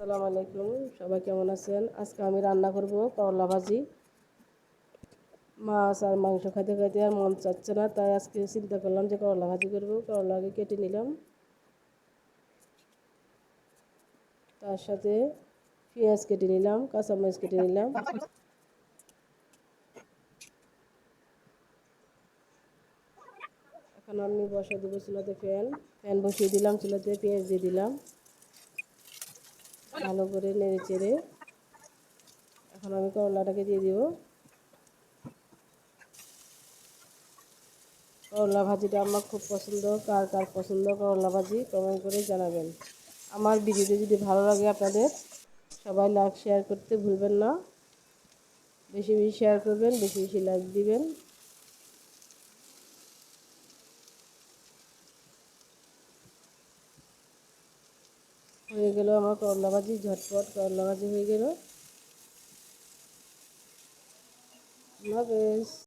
আসসালামু আলাইকুম। সবাই কেমন আছেন? আজকে আমি রান্না করব করলা ভাজি। মাছ আর মাংস খাইতে খাইতে আর মন চাচ্ছে না, তাই আজকে চিন্তা করলাম যে করলা ভাজি করব। করলা কেটে নিলাম। তার সাথে পেঁয়াজ কেটে নিলাম, কাঁচামরিচ কেটে নিলাম। এখন আমি বসা দেবো চুলাতে ফ্যান। ফ্যান বসিয়ে দিলাম, চুলাতে পেঁয়াজ দিয়ে দিলাম। ভালো করে নেড়ে চেড়ে এখন আমি করলাটাকে দিয়ে দিব। করলা ভাজিটা আমার খুব পছন্দ। কার কার পছন্দ করলা ভাজি কমেন্ট করে জানাবেন। আমার ভিডিওটি যদি ভালো লাগে আপনাদের, সবাই লাইক শেয়ার করতে ভুলবেন না। বেশি বেশি শেয়ার করবেন, বেশি বেশি লাইক দিবেন। হয়ে গেল আমার করলা ভাজি ঝটপট করলা ভাজি হয়ে গেল।